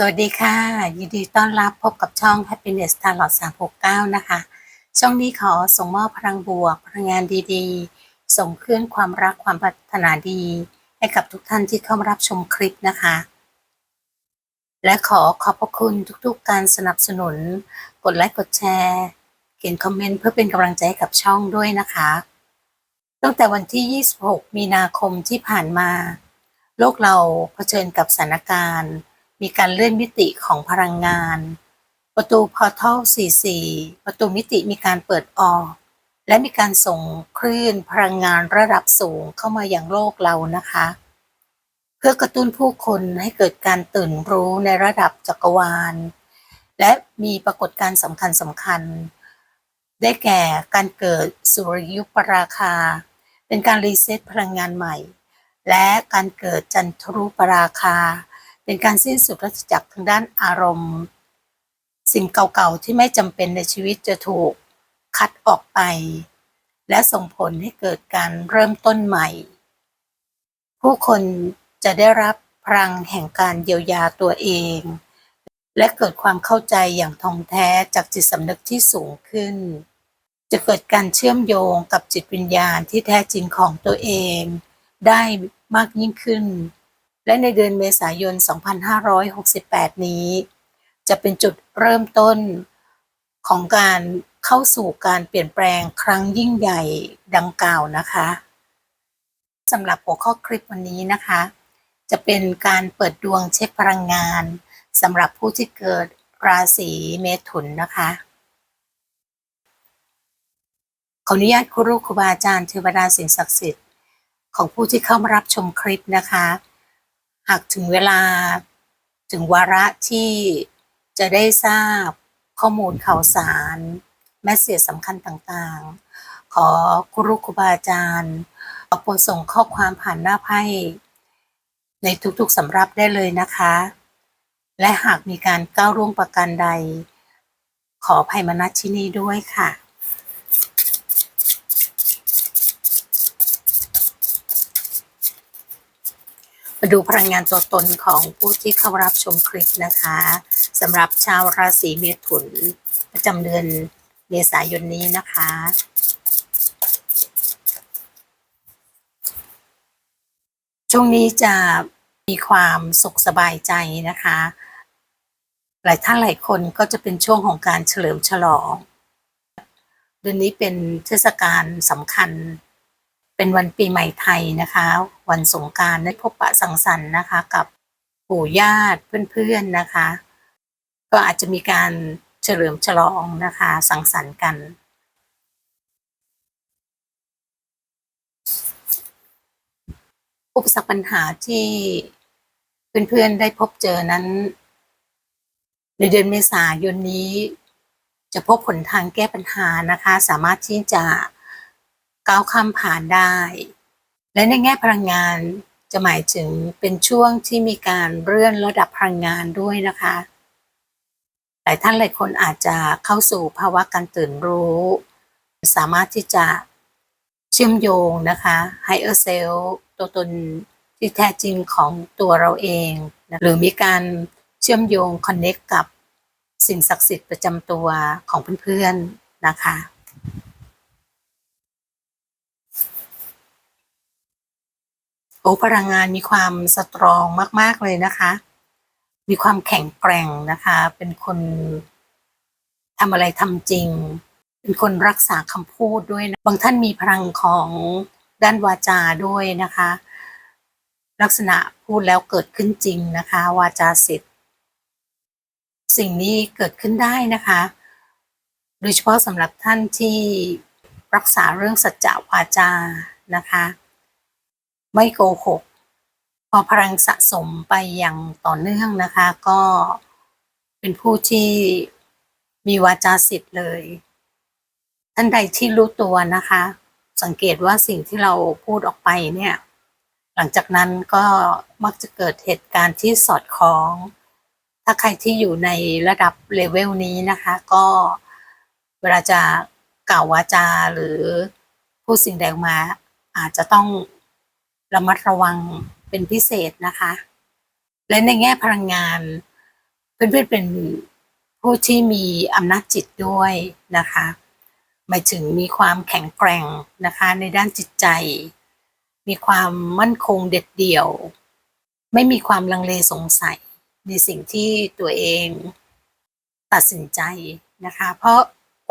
สวัสดีค่ะ ยินดีต้อนรับพบกับช่อง Happiness Tarot 369 นะคะ ช่องนี้ขอส่งมอบพลังบวก พลังงานดีๆ ส่งเคลื่อนความรักความปรารถนาดี ให้กับทุกท่านที่เข้ามารับชมคลิปนะคะ และขอขอบพระคุณทุกๆ การสนับสนุน กดไลค์กดแชร์ เขียนคอมเมนต์เพื่อเป็นกำลังใจให้กับช่องด้วยนะคะ ตั้งแต่วันที่ 26 มีนาคมที่ผ่านมา โลกเราเผชิญกับสถานการณ์ มีการเลื่อนมิติของพลังงาน ประตูพอร์ทัล44 ประตูมิติมีการเปิดออก และมีการส่งคลื่นพลังงานระดับสูงเข้ามาอย่างโลกเรานะคะ เพื่อกระตุ้นผู้คนให้เกิดการตื่นรู้ในระดับจักรวาล และมีปรากฏการณ์สำคัญสำคัญ ได้แก่การเกิดสุริยุปราคา เป็นการรีเซ็ตพลังงานใหม่ และการเกิดจันทรุปราคา เป็นการสิ้นสุดรัชจักรทางด้านอารมณ์ สิ่งเก่าๆที่ไม่จำเป็นในชีวิตจะถูกคัดออกไป และส่งผลให้เกิดการเริ่มต้นใหม่ ผู้คนจะได้รับพลังแห่งการเยียวยาตัวเอง และเกิดความเข้าใจอย่างทองแท้จากจิตสำนึกที่สูงขึ้น จะเกิดการเชื่อมโยงกับจิตวิญญาณที่แท้จริงของตัวเอง ได้มากยิ่งขึ้น และในเดือนเมษายน 2568 นี้ จะเป็นจุดเริ่มต้นของการเข้าสู่การเปลี่ยนแปลงครั้งยิ่งใหญ่ดังกล่าวนะคะสำหรับหัวข้อคลิปวันนี้นะคะ จะเป็นการเปิดดวงเช็คพลังงานสำหรับผู้ที่เกิดราศีเมถุนนะคะขออนุญาตครูครูบาอาจารย์เทวดาสิ่งศักดิ์สิทธิ์ของผู้ที่เข้ามารับชมคลิปนะคะ หากถึงเวลาถึงวาระที่จะได้ทราบข้อมูลข่าวสาร แมสเสียสำคัญต่างๆ ขอครูครูบาอาจารย์ขอโปรดส่งข้อความผ่านหน้าไพ่ในทุกๆสำรับได้เลยนะคะ และหากมีการก้าวร่วงประการใด ขอภัยมาณที่นี้ด้วยค่ะ มาดูพลังงานตัวตนของผู้ที่เข้ารับชมคลิปนะคะสำหรับชาวราศีเมถุน ประจำเดือนเมษายนนี้นะคะ ช่วงนี้จะมีความสุขสบายใจนะคะ หลายท่านหลายคนก็จะเป็นช่วงของการเฉลิมฉลองเดือนนี้เป็นเทศกาลสำคัญเป็นวันปีใหม่ไทยนะคะ วันสงการได้พบปะสังสรรค์นะคะ กับปู่ญาติเพื่อนๆนะคะ ก็อาจจะมีการเฉลิมฉลองนะคะ สังสรรค์กัน อุปสรรคปัญหาที่เพื่อนๆได้พบเจอนั้น ในเดือนเมษายนนี้ จะพบผลทางแก้ปัญหานะคะ สามารถที่จะก้าวข้ามผ่านได้ และในแง่พลังงานจะหมายถึงเป็นช่วงที่มีการเลื่อนระดับพลังงานด้วยนะคะ หลายท่านหลายคนอาจจะเข้าสู่ภาวะการตื่นรู้ สามารถที่จะเชื่อมโยงนะคะไฮเออร์เซลตัวตนที่แท้จริงของตัวเราเองนะหรือมีการเชื่อมโยงคอนเน็กกับสิ่งศักดิ์สิทธิ์ประจำตัวของเพื่อนๆนะคะ โอ้พลังงานมีความสตรองมาก ๆ เลยนะคะ มีความแข็งแกร่งนะคะ เป็นคนทำอะไรทำจริง เป็นคนรักษาคำพูดด้วยนะบางท่านมีพลังของด้านวาจาด้วยนะคะ ลักษณะพูดแล้วเกิดขึ้นจริงนะคะ วาจาสิทธิ์สิ่งนี้เกิดขึ้นได้นะคะ โดยเฉพาะสำหรับท่านที่รักษาเรื่องสัจจะวาจานะคะ ไม่โกหก พอพลังสะสมไปอย่างต่อเนื่องนะคะ ก็เป็นผู้ที่มีวาจาสิทธิ์เลย ท่านใดที่รู้ตัวนะคะ สังเกตว่าสิ่งที่เราพูดออกไปเนี่ย หลังจากนั้นก็มักจะเกิดเหตุการณ์ที่สอดคล้อง ถ้าใครที่อยู่ในระดับเลเวลนี้นะคะ ก็เวลาจะกล่าววาจาหรือพูดสิ่งใดออกมา อาจจะต้อง ระมัดระวังเป็นพิเศษนะคะ และในแง่พลังงาน เพื่อนๆเป็นผู้ที่มีอำนาจจิตด้วยนะคะหมายถึงมีความแข็งแกร่งนะคะ ในด้านจิตใจ มีความมั่นคงเด็ดเดี่ยว ไม่มีความลังเลสงสัยในสิ่งที่ตัวเองตัดสินใจนะคะ เพราะ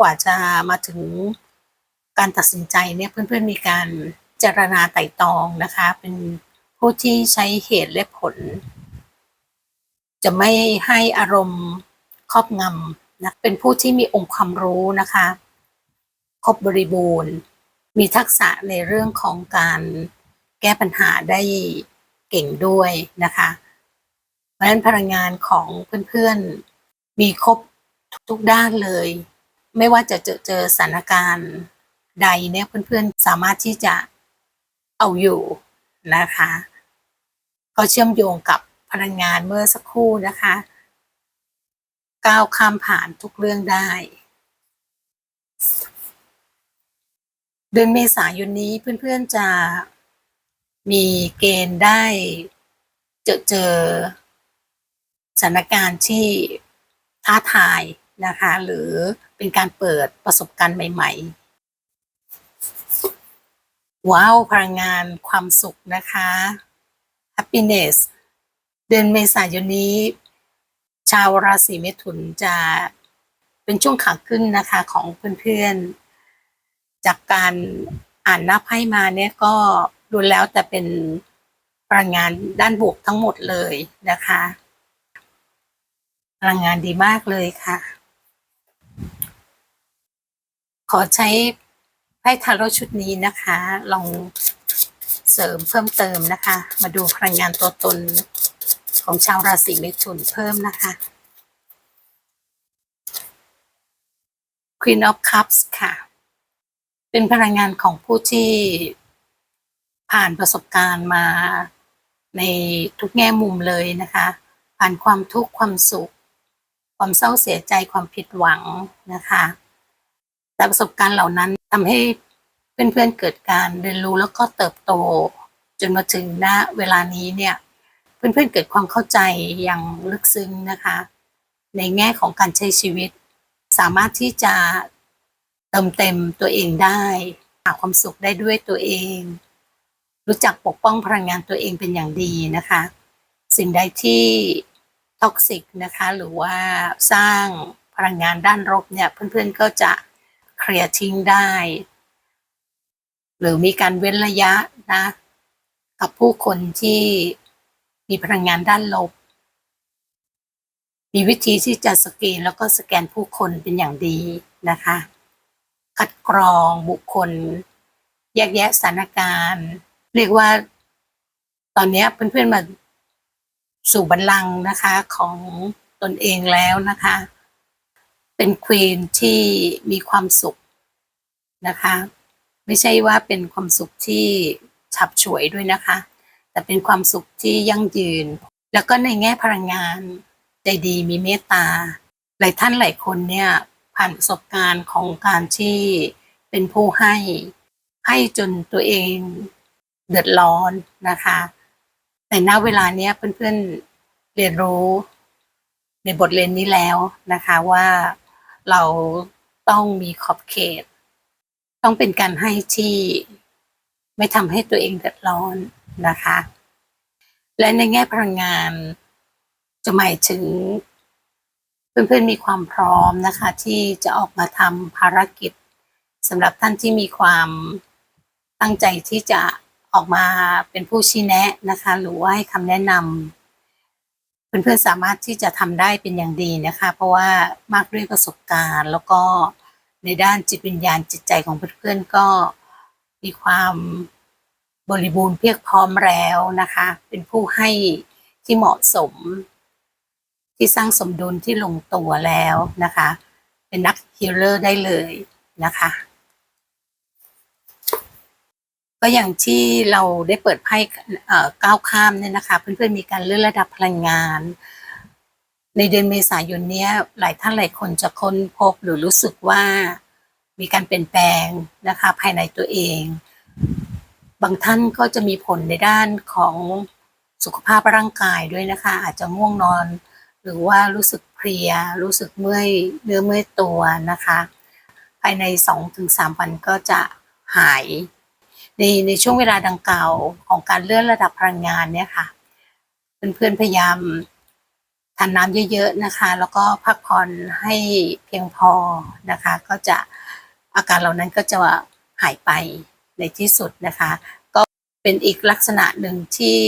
กว่าจะมาถึงการตัดสินใจเนี่ยเพื่อนๆมีการ จารณาไต่ตองนะคะ เป็นผู้ที่ใช้เหตุและผล จะไม่ให้อารมณ์ครอบงำนะเป็นผู้ที่มีองค์ความรู้นะคะ ครบบริบูรณ์ มีทักษะในเรื่องของการแก้ปัญหาได้เก่งด้วยนะคะ เพราะฉะนั้นพลังงานของเพื่อนๆ มีครบทุกด้านเลย ไม่ว่าจะเจอเจอสถานการณ์ใดเนี่ยเพื่อนๆ สามารถที่จะ เอาอยู่นะคะ ก็เชื่อมโยงกับพลังงานเมื่อสักครู่นะคะ ก้าวข้ามผ่านทุกเรื่องได้ เดือนเมษายนนี้เพื่อนๆจะมีเกณฑ์ได้เจอเจอสถานการณ์ที่ท้าทายนะคะ หรือเป็นการเปิดประสบการณ์ใหม่ ๆ ว้าวพลังงานความสุขนะคะ happiness เดือนเมษายนนี้ ชาวราศีเมถุนจะเป็นช่วงขาขึ้นนะคะของเพื่อนๆ จากการอ่านหน้าไพ่มาเนี่ยก็ดูแล้วแต่เป็นพลังงานด้านบวกทั้งหมดเลยนะคะ พลังงานดีมากเลยค่ะ ขอใช้ ไพ่ทาโร่ชุดนี้นะคะ ลองเสริมเพิ่มเติมนะคะ มาดูพลังงานตัวตนของชาวราศีเมถุนเพิ่มนะคะ Queen of Cups ค่ะ เป็นพลังงานของผู้ที่ผ่านประสบการณ์มาในทุกแง่มุมเลยนะคะ ผ่านความทุกข์ความสุข ความเศร้าเสียใจความผิดหวังนะคะ แต่ประสบการณ์เหล่านั้นทำให้เพื่อนๆเกิดการเรียนรู้แล้วก็เติบโต จนมาถึงณเวลานี้เนี่ย เพื่อนๆเกิดความเข้าใจอย่างลึกซึ้งนะคะ ในแง่ของการใช้ชีวิต สามารถที่จะเติมเต็มตัวเองได้หาความสุขได้ด้วยตัวเอง รู้จักปกป้องพลังงานตัวเองเป็นอย่างดีนะคะ สิ่งใดที่ท็อกซิกนะคะ หรือว่าสร้างพลังงานด้านลบเนี่ยเพื่อนๆก็จะ เคลียร์ทิ้งได้ หรือมีการเว้นระยะนะ กับผู้คนที่มีพลังงานด้านลบ มีวิธีที่จะสกรีนแล้วก็สแกนผู้คนเป็นอย่างดีนะคะ คัดกรองบุคคล แยกแยะสถานการณ์ เรียกว่า ตอนนี้เพื่อนๆมาสู่บัลลังก์นะคะของตนเองแล้วนะคะ เป็นควีนที่มีความสุขนะคะ ไม่ใช่ว่าเป็นความสุขที่ฉับฉวยด้วยนะคะ แต่เป็นความสุขที่ยั่งยืน แล้วก็ในแง่พลังงานใจดีมีเมตตา หลายท่านหลายคนเนี่ยผ่านประสบการณ์ของการที่เป็นผู้ให้ให้จนตัวเองเดือดร้อนนะคะ แต่ณเวลาเนี้ยเพื่อนๆเรียนรู้ในบทเรียนนี้แล้วนะคะว่า เราต้องมีขอบเขต ต้องเป็นการให้ที่ไม่ทำให้ตัวเองเดือดร้อนนะคะ และในแง่พลังงานจะหมายถึง เพื่อนๆมีความพร้อมนะคะ ที่จะออกมาทำภารกิจสำหรับท่านที่มีความตั้งใจที่จะออกมาเป็นผู้ชี้แนะนะคะ หรือว่าให้คำแนะนำ เพื่อนๆสามารถที่จะทำได้เป็นอย่างดีนะคะ เพราะว่ามากด้วยประสบการณ์แล้วก็ในด้านจิตวิญญาณจิตใจของเพื่อนๆก็มีความบริบูรณ์เพียงพร้อมแล้วนะคะ เป็นผู้ให้ที่เหมาะสม ที่สร้างสมดุลที่ลงตัวแล้วนะคะ เป็นนักฮีลเลอร์ได้เลยนะคะ ก็อย่างที่เราได้เปิดไพ่ก้าวข้ามเนี่ยนะคะ เพื่อนๆมีการเลื่อนระดับพลังงาน ในเดือนเมษายนเนี้ยหลายท่านหลายคนจะค้นพบหรือรู้สึกว่ามีการเปลี่ยนแปลงนะคะ ภายในตัวเอง บางท่านก็จะมีผลในด้านของสุขภาพร่างกายด้วยนะคะ อาจจะง่วงนอน หรือว่ารู้สึกเพลีย รู้สึกเมื่อยเนื้อเมื่อยตัวนะคะ ภายใน 2-3 วันก็จะหาย ในในช่วงเวลาดังกล่าวของการเลื่อนระดับพลังงานเนี่ยค่ะ เพื่อนๆพยายามทานน้ำเยอะๆนะคะ แล้วก็พักผ่อนให้เพียงพอนะคะ ก็จะอาการเหล่านั้นก็จะหายไปในที่สุดนะคะ ก็เป็นอีกลักษณะหนึ่งที่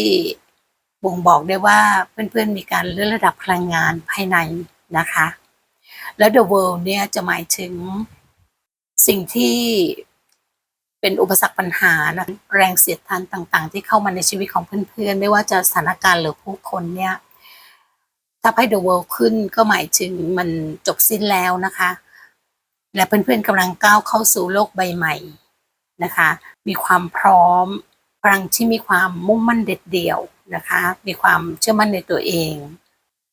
บ่งบอกได้ว่าเพื่อนๆมีการเลื่อนระดับพลังงานภายในนะคะ แล้ว the world เนี่ยจะหมายถึงสิ่งที่ เป็นอุปสรรคปัญหานะแรงเสียดทานต่างๆ ที่เข้ามาในชีวิตของเพื่อนๆ ไม่ว่าจะสถานการณ์หรือผู้คนเนี่ยถ้าให้ the world ขึ้นก็หมายถึงมันจบสิ้นแล้วนะคะ และเพื่อนๆกำลังก้าวเข้าสู่โลกใบใหม่นะคะ มีความพร้อมพลังที่มีความมุ่งมั่นเด็ดเดี่ยวนะคะ มีความเชื่อมั่นในตัวเอง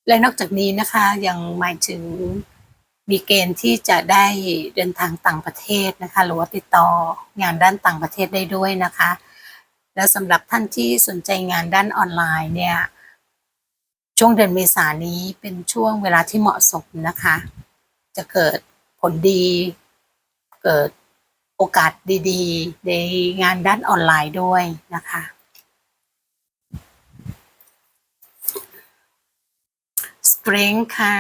และนอกจากนี้นะคะยังหมายถึง มีเกณฑ์ที่จะได้เดินทางต่างประเทศนะคะ หรือว่าติดต่องานด้านต่างประเทศได้ด้วยนะคะ และสำหรับท่านที่สนใจงานด้านออนไลน์เนี่ยช่วงเดือนเมษายนนี้เป็นช่วงเวลาที่เหมาะสมนะคะ จะเกิดผลดี เกิดโอกาสดีๆ ในงานด้านออนไลน์ด้วยนะคะ strength ค่ะ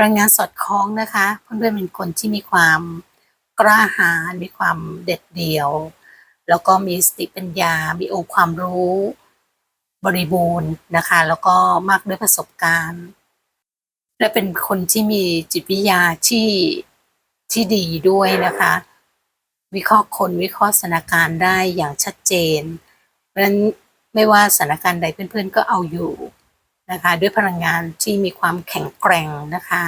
พลังงานสอดคล้องนะคะเพื่อนๆเป็นคนที่มีความกล้าหาญมีความเด็ดเดี่ยว แล้วก็มีสติปัญญา มีองค์ความรู้บริบูรณ์นะคะ แล้วก็มากด้วยประสบการณ์ และเป็นคนที่มีจิตวิทยาที่ที่ดีด้วยนะคะ วิเคราะห์คนวิเคราะห์สถานการณ์ได้อย่างชัดเจน เพราะฉะนั้นไม่ว่าสถานการณ์ใดเพื่อนๆก็เอาอยู่ นะคะด้วยพลังงานที่มีความแข็งแกร่งนะคะ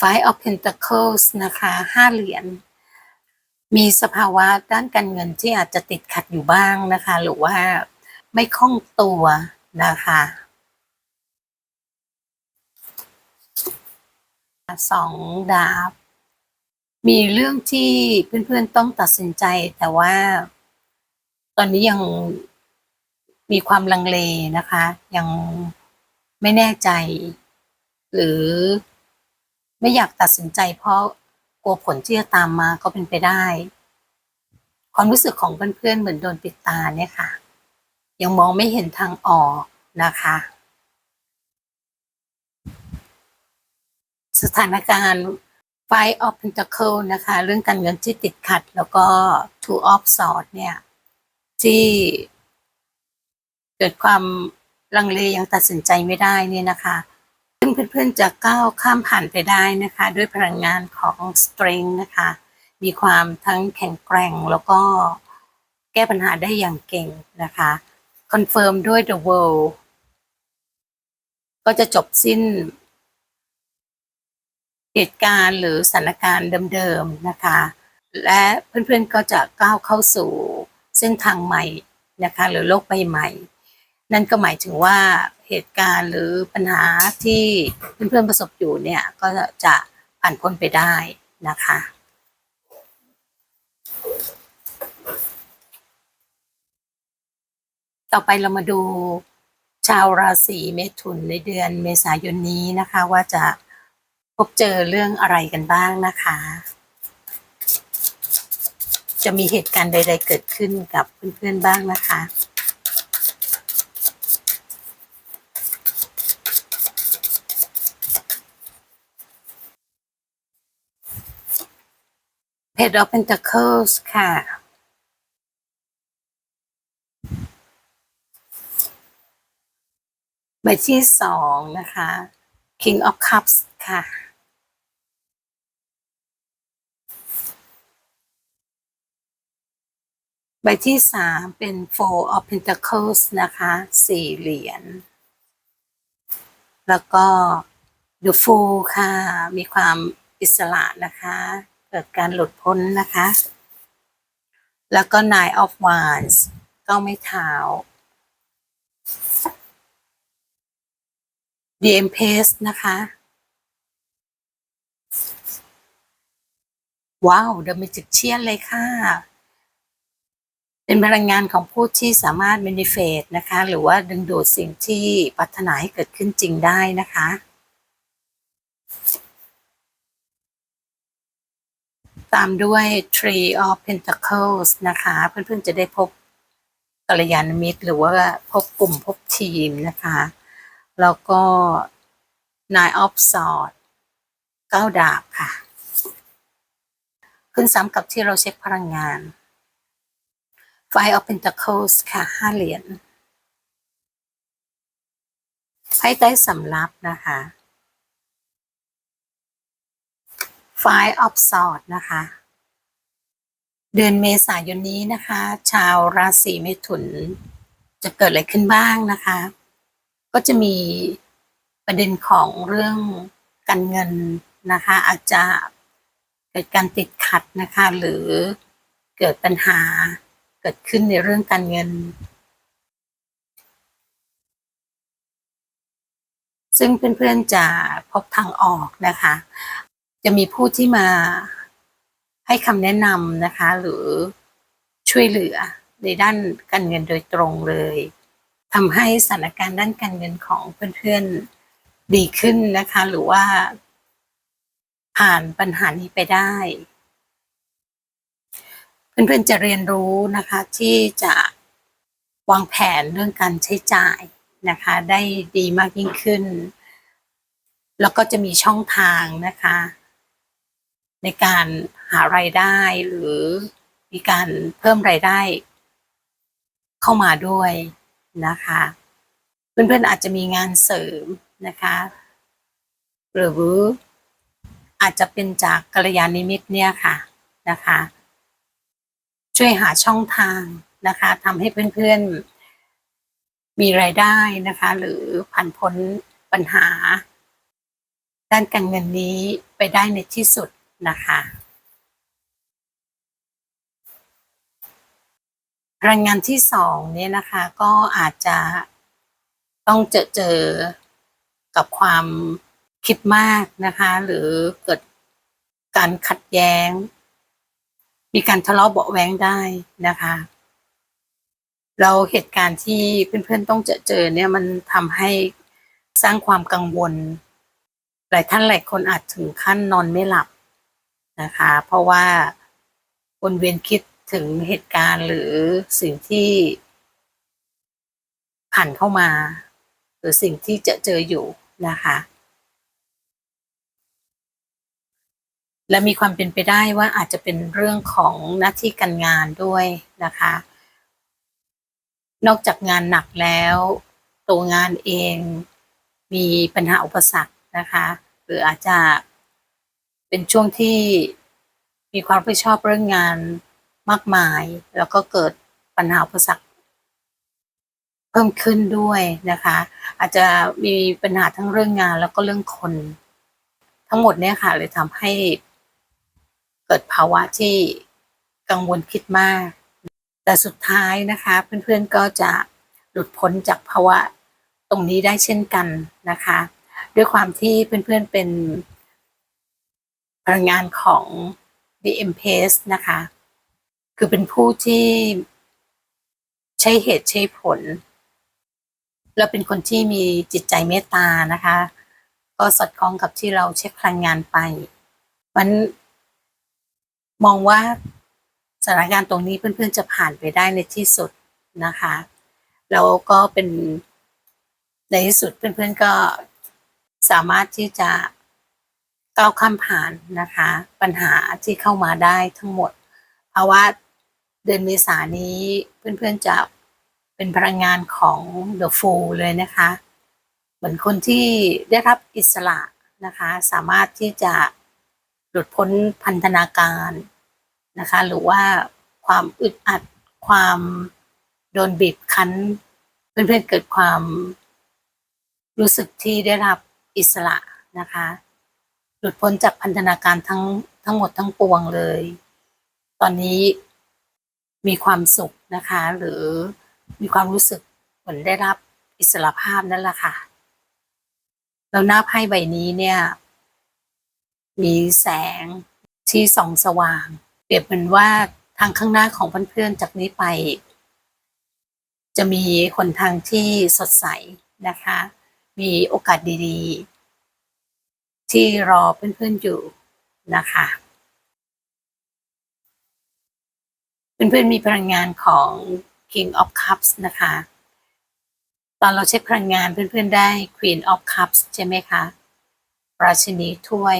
Five of Pentacles นะคะห้าเหรียญมีสภาวะด้านการเงินที่อาจจะติดขัดอยู่บ้างนะคะ หรือว่าไม่คล่องตัวนะคะสองดาบ มีเรื่องที่เพื่อนๆต้องตัดสินใจแต่ว่า ตอนนี้ยังมีความลังเลนะคะ ยังไม่แน่ใจ หรือไม่อยากตัดสินใจ เพราะกลัวผลที่จะตามมาก็เป็นไปได้ ความรู้สึกของเพื่อนๆเหมือนโดนปิดตาเนี่ยค่ะ ยังมองไม่เห็นทางออกนะคะ สถานการณ์ Five of Pentacle นะคะ เรื่องการเงินที่ติดขัด แล้วก็ Two of Swords เนี่ย ที่เกิดความลังเลยังตัดสินใจไม่ได้เนี่ยนะคะ ซึ่งเพื่อนๆจะก้าวข้ามผ่านไปได้นะคะ ด้วยพลังงานของ Strength นะคะ มีความทั้งแข็งแกร่งแล้วก็แก้ปัญหาได้อย่างเก่งนะคะคอนเฟิร์มด้วย The World ก็จะจบสิ้นเหตุการณ์หรือสถานการณ์เดิมๆนะคะ และเพื่อนๆก็จะก้าวเข้าสู่ เส้นทางใหม่นะคะหรือโลกใบใหม่ นั่นก็หมายถึงว่าเหตุการณ์หรือปัญหาที่เพื่อนๆประสบอยู่เนี่ยก็จะผ่านพ้นไปได้นะคะต่อไปเรามาดูชาวราศีเมถุนในเดือนเมษายนนี้นะคะ ว่าจะพบเจอเรื่องอะไรกันบ้างนะคะ จะมีเหตุการณ์ใด ๆ เกิดขึ้นกับเพื่อนๆบ้างนะคะ Page of Pentacles ค่ะ ใบที่สองนะคะ King of Cups ค่ะ ใบที่สามเป็น Four of Pentacles นะคะสี่เหรียญ แล้วก็ The Fool ค่ะ มีความอิสระนะคะ เกิดการหลุดพ้นนะคะ แล้วก็ Nine of Wands ก็ไม่เท้า The Empress นะคะ ว้าว The Magician เลยค่ะ เป็นพลังงานของผู้ที่สามารถ manifest นะคะ หรือว่าดึงดูดสิ่งที่ปรารถนาให้เกิดขึ้นจริงได้นะคะ ตามด้วย Tree of Pentacles นะคะ เพื่อนๆจะได้พบกัลยาณมิตร หรือว่าพบกลุ่มพบทีมนะคะ แล้วก็ Nine of Swords เก้าดาบค่ะ ขึ้นซ้ำกับที่เราเช็คพลังงาน Five of Pentacles ค่ะห้าเหรียญไพ่ใต้สำรับนะคะ Five of Swords นะคะ เดือนเมษายนนี้นะคะ ชาวราศีเมถุน จะเกิดอะไรขึ้นบ้างนะคะ ก็จะมีประเด็นของเรื่องการเงินนะคะ อาจจะเกิดการติดขัดนะคะ หรือเกิดปัญหา เกิดขึ้นในเรื่องการเงิน ซึ่งเพื่อนๆจะพบทางออกนะคะ จะมีผู้ที่มาให้คำแนะนำนะคะ หรือช่วยเหลือในด้านการเงินโดยตรงเลยทำให้สถานการณ์ด้านการเงินของเพื่อนๆดีขึ้นนะคะ หรือว่าผ่านปัญหานี้ไปได้ เพื่อนๆจะเรียนรู้นะคะที่จะวางแผนเรื่องการใช้จ่ายนะคะ ได้ดีมากยิ่งขึ้น แล้วก็จะมีช่องทางนะคะ ในการหารายได้หรือมีการเพิ่มรายได้ เข้ามาด้วยนะคะ เพื่อนๆอาจจะมีงานเสริมนะคะหรืออาจจะเป็นจากกัลยาณมิตรเนี่ยค่ะนะคะ ช่วยหาช่องทางนะคะทำให้เพื่อนๆมีรายได้นะคะ หรือผ่านพ้นปัญหา ด้านการเงินนี้ไปได้ในที่สุดนะคะรายงานที่สองเนี่ยนะคะก็อาจจะต้องเจอเจอกับความคิดมากนะคะ หรือเกิดการขัดแย้ง มีการทะเลาะเบาะแว้งได้นะคะ เราเหตุการณ์ที่เพื่อนๆต้องเจอเจอเนี่ยมันทำให้สร้างความกังวล หลายท่านหลายคนอาจถึงขั้นนอนไม่หลับนะคะ เพราะว่าวนเวียนคิดถึงเหตุการณ์หรือสิ่งที่ ผ่านเข้ามา หรือสิ่งที่จะเจออยู่นะคะ และมีความเป็นไปได้ว่าอาจจะเป็นเรื่องของหน้าที่การงานด้วยนะคะ นอกจากงานหนักแล้ว ตัวงานเองมีปัญหาอุปสรรคนะคะหรืออาจจะเป็นช่วงที่มีความรับผิดชอบเรื่องงานมากมาย แล้วก็เกิดปัญหาอุปสรรคเพิ่มขึ้นด้วยนะคะ อาจจะมีปัญหาทั้งเรื่องงานแล้วก็เรื่องคน ทั้งหมดเนี่ยค่ะเลยทำให้ เกิดภาวะที่กังวลคิดมาก แต่สุดท้ายนะคะเพื่อนๆก็จะหลุดพ้นจากภาวะตรงนี้ได้เช่นกันนะคะ ด้วยความที่เพื่อนๆเป็นพลังงานของ The e m p a c e นะคะ คือเป็นผู้ที่ใช้เหตุใช้ผล เราเป็นคนที่มีจิตใจเมตตานะคะ ก็สอดคล้องกับที่เราเช็คพลังงานไปมัน มองว่าสถานการณ์ตรงนี้เพื่อนๆจะผ่านไปได้ในที่สุดนะคะแล้วก็เป็นในที่สุดเพื่อนๆก็สามารถที่จะก้าวข้ามผ่านนะคะ ปัญหาที่เข้ามาได้ทั้งหมด เพราะว่าเดือนเมษานนี้เพื่อนๆจะเป็นพลังงานของ The Fool เลยนะคะ เหมือนคนที่ได้รับอิสระนะคะ สามารถที่จะ หลุดพ้นพันธนาการนะคะ หรือว่าความอึดอัดความโดนบีบคั้น เพื่อนๆเกิดความรู้สึกที่ได้รับอิสระนะคะ หลุดพ้นจากพันธนาการทั้งทั้งหมดทั้งปวงเลย ตอนนี้มีความสุขนะคะ หรือมีความรู้สึกเหมือนได้รับอิสระภาพนั่นแหละค่ะ แล้วหน้าไพ่ใบนี้เนี่ย มีแสงที่ส่องสว่าง เปรียบเหมือนว่าทางข้างหน้าของเพื่อนๆจากนี้ไป จะมีคนทางที่สดใสนะคะ มีโอกาสดีๆ ที่รอเพื่อนๆอยู่นะคะเพื่อนๆมีพลังงานของ King of Cups นะคะ ตอนเราเช็คพลังงานเพื่อนๆได้ Queen of Cups ใช่ไหมคะ ราชินีถ้วย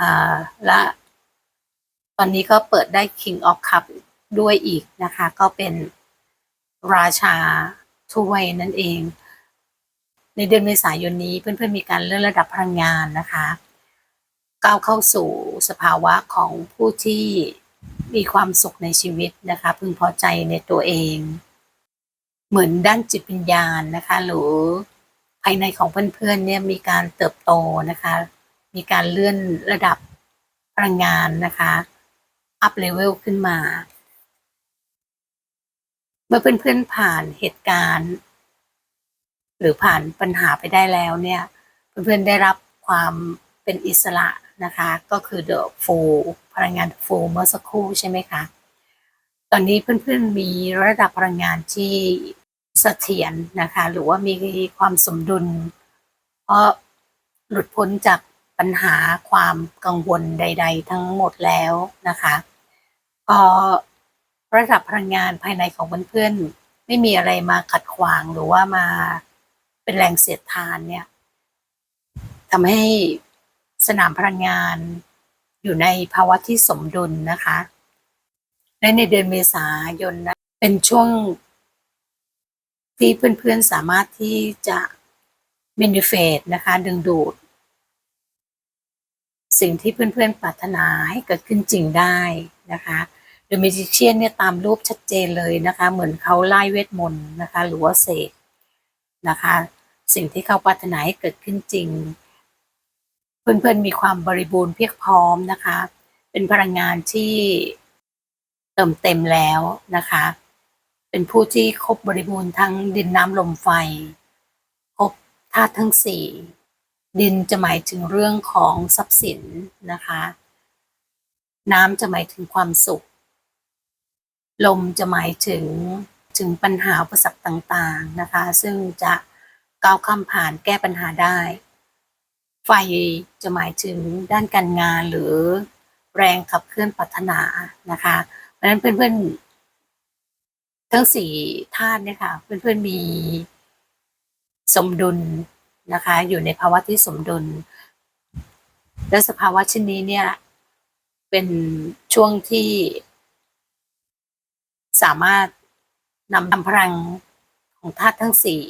อ่าและตอนนี้ก็เปิดได้ King of Cup ด้วยอีกนะคะ ก็เป็นราชาถ้วยนั่นเอง ในเดือนเมษายนนี้เพื่อนๆมีการเลื่อนระดับพลังงานนะคะก้าวเข้าสู่สภาวะของผู้ที่มีความสุขในชีวิตนะคะ พึงพอใจในตัวเอง เหมือนด้านจิตวิญญาณนะคะ หรือภายในของเพื่อนๆเนี่ยมีการเติบโตนะคะ มีการเลื่อนระดับพลังงานนะคะอัพเลเวลขึ้นมา เมื่อเพื่อนๆผ่านเหตุการณ์ หรือผ่านปัญหาไปได้แล้วเนี่ย เพื่อนๆได้รับความเป็นอิสระนะคะ ก็คือ the full พลังงาน full เมื่อสักครู่ใช่ไหมคะ ตอนนี้เพื่อนๆมีระดับพลังงานที่เสถียรนะคะ หรือว่ามีความสมดุล เพราะหลุดพ้นจาก ปัญหาความกังวลใด ๆ ทั้งหมดแล้วนะคะพอระดับพลังงานภายในของเพื่อนๆไม่มีอะไรมาขัดขวางหรือว่ามาเป็นแรงเสียดทานเนี่ยทำให้สนามพลังงานอยู่ในภาวะที่สมดุลนะคะ และในเดือนเมษายนนะเป็นช่วงที่เพื่อนๆสามารถที่จะมินิเฟตนะคะ ดึงดูด สิ่งที่เพื่อนๆปรารถนาให้เกิดขึ้นจริงได้นะคะเดอะมิจิเชียนเนี่ยตามรูปชัดเจนเลยนะคะ เหมือนเขาไล่เวทมนต์นะคะ หรือว่าเสกนะคะ สิ่งที่เขาปรารถนาให้เกิดขึ้นจริง เพื่อนๆมีความบริบูรณ์เพียงพร้อมนะคะ เป็นพลังงานที่เติมเต็มแล้วนะคะ เป็นผู้ที่ครบบริบูรณ์ทั้งดินน้ำลมไฟ ครบธาตุทั้งสี่ ดินจะหมายถึงเรื่องของทรัพย์สินนะคะ น้ำจะหมายถึงความสุข ลมจะหมายถึงถึงปัญหาอุปสรรคต่างๆนะคะ ซึ่งจะก้าวข้ามผ่านแก้ปัญหาได้ ไฟจะหมายถึงด้านการงานหรือแรงขับเคลื่อนปรารถนานะคะ เพราะฉะนั้นเพื่อนๆ ทั้งสี่ธาตุเนี่ยค่ะ เพื่อนๆมีสมดุล นะคะ อยู่ในภาวะที่สมดุล และสภาวะเช่นนี้เนี่ย เป็นช่วงที่ สามารถนำนำพลังของธาตุทั้งสี่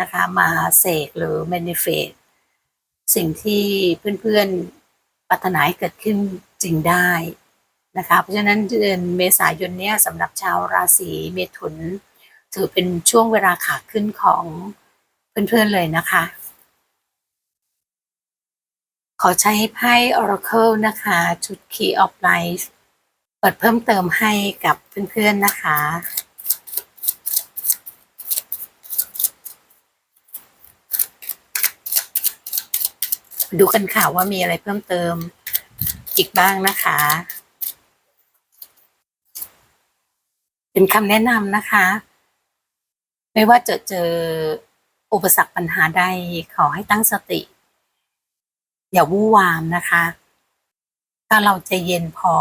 นะคะ มาเสกหรือ manifest สิ่งที่เพื่อนๆปรารถนาให้เกิดขึ้นจริงได้นะคะ เพราะฉะนั้นเดือนเมษายนเนี้ยสำหรับชาวราศีเมถุน ถือเป็นช่วงเวลาขาขึ้นของ เพื่อนๆเลยนะคะ ขอใช้ไพ่ Oracle นะคะ ชุด Key of Life เปิดเพิ่มเติมให้กับเพื่อนๆนะคะ ดูกันค่ะว่ามีอะไรเพิ่มเติมอีกบ้างนะคะ เป็นคำแนะนำนะคะ ไม่ว่าจะเจอ อุปสรรคปัญหาใดขอให้ตั้งสติ อย่าวู่วามนะคะ ถ้าเราใจเย็นพอ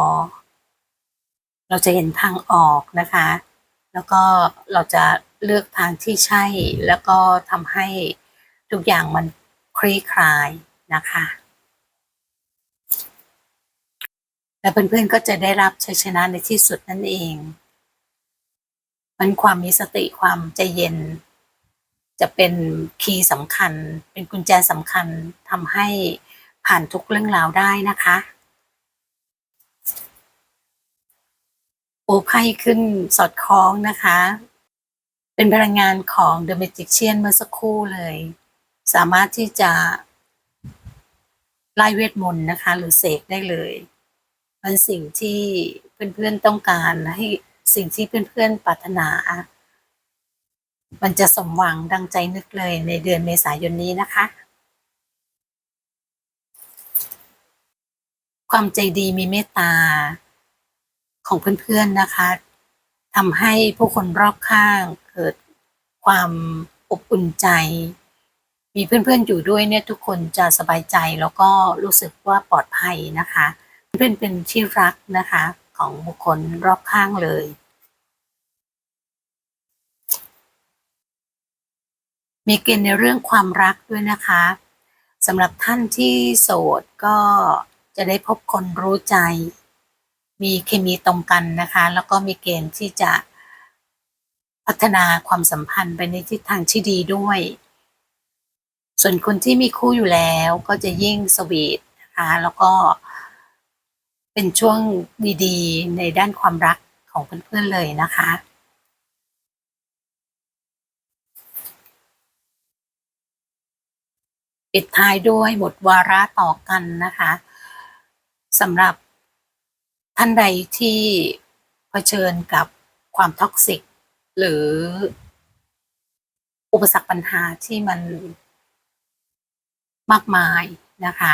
เราจะเห็นทางออกนะคะ แล้วก็เราจะเลือกทางที่ใช่ แล้วก็ทำให้ทุกอย่างมันคลี่คลายนะคะ และเพื่อนๆก็จะได้รับชัยชนะในที่สุดนั่นเองมันความมีสติความใจเย็น จะเป็นคีย์สำคัญ เป็นกุญแจสำคัญทำให้ผ่านทุกเรื่องราวได้นะคะ โอไพ่ขึ้นสอดคล้องนะคะ เป็นพลังงานของ The Magician เมื่อสักครู่เลย สามารถที่จะไล่เวทมนต์นะคะ หรือเสกได้เลยเป็นสิ่งที่เพื่อนๆต้องการให้สิ่งที่เพื่อนๆปรารถนา มันจะสมหวังดังใจนึกเลยในเดือนเมษายนนี้นะคะ ความใจดีมีเมตตาของเพื่อนๆนะคะทำให้ผู้คนรอบข้างเกิดความอบอุ่นใจ มีเพื่อนๆอยู่ด้วยเนี่ยทุกคนจะสบายใจแล้วก็รู้สึกว่าปลอดภัยนะคะ เพื่อนเป็นที่รักนะคะของบุคคลรอบข้างเลย มีเกณฑ์ในเรื่องความรักด้วยนะคะสำหรับท่านที่โสดก็จะได้พบคนรู้ใจ มีเคมีตรงกันนะคะ แล้วก็มีเกณฑ์ที่จะพัฒนาความสัมพันธ์ไปในทิศทางที่ดีด้วย ส่วนคนที่มีคู่อยู่แล้วก็จะยิ่งสวีทนะคะแล้วก็เป็นช่วงดีๆ ในด้านความรักของเพื่อนๆเลยนะคะ ปิดท้ายด้วยบทวาระต่อกันนะคะสำหรับท่านใดที่เผชิญกับความท็อกซิก หรือ อุปสรรคปัญหาที่มันมากมายนะคะ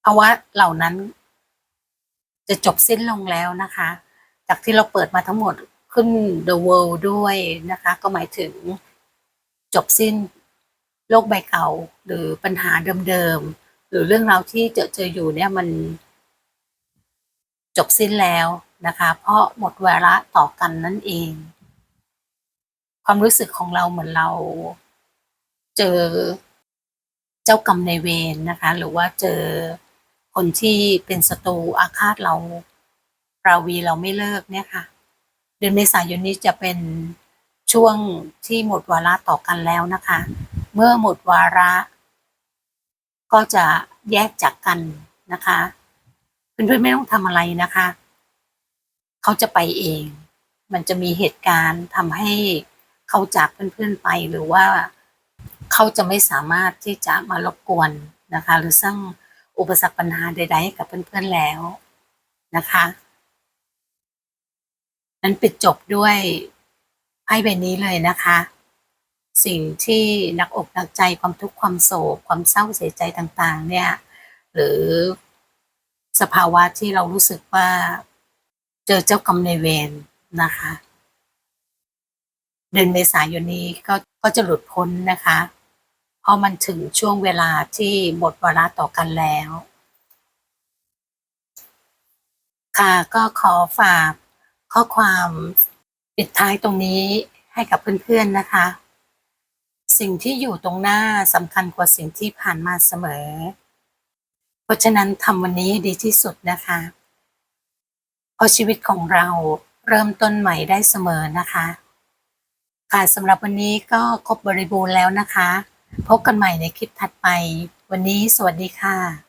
เพราว่าเหล่านั้นจะจบสิ้นลงแล้วนะคะ จากที่เราเปิดมาทั้งหมดขึ้น The World ด้วยนะคะ ก็หมายถึงจบสิ้น โลกใบเก่าหรือปัญหาเดิมๆหรือเรื่องราวที่เจอเจออยู่เนี่ยมัน จบสิ้นแล้วนะคะ เพราะหมดเวลาต่อกันนั่นเอง ความรู้สึกของเราเหมือนเรา เจอเจ้ากรรมในเวรนะคะ หรือว่าเจอคนที่เป็นศัตรูอาฆาตเราราวีเราไม่เลิกเนี่ยค่ะ เดือนเมษายนนี้จะเป็นช่วงที่หมดวาระต่อกันแล้วนะคะ เมื่อหมดวาระ ก็จะแยกจากกันนะคะเพื่อนๆไม่ต้องทำอะไรนะคะ เขาจะไปเอง มันจะมีเหตุการณ์ทำให้เขาจากเพื่อนๆไปหรือว่าเขาจะไม่สามารถที่จะมารบกวนนะคะ หรือสร้างอุปสรรคปัญหาใดๆให้กับเพื่อนๆแล้วนะคะนั้นปิดจบด้วยไพ่ใบนี้เลยนะคะ สิ่งที่นักอกนักใจความทุกข์ความโศก ความเศร้าเสียใจต่างๆ เนี่ย หรือสภาวะที่เรารู้สึกว่าเจอเจ้ากรรมในเวรนะคะ เดือนเมษายนนี้ก็ก็จะหลุดพ้นนะคะเพราะมันถึงช่วงเวลาที่หมดวาระต่อกันแล้ว ค่ะก็ขอฝากข้อความปิดท้ายตรงนี้ให้กับเพื่อนๆนะคะ สิ่งที่อยู่ตรงหน้าสำคัญกว่าสิ่งที่ผ่านมาเสมอ เพราะฉะนั้นทำวันนี้ดีที่สุดนะคะ เพราะชีวิตของเราเริ่มต้นใหม่ได้เสมอนะคะ ค่ะสำหรับวันนี้ก็ครบบริบูรณ์แล้วนะคะ พบกันใหม่ในคลิปถัดไป วันนี้สวัสดีค่ะ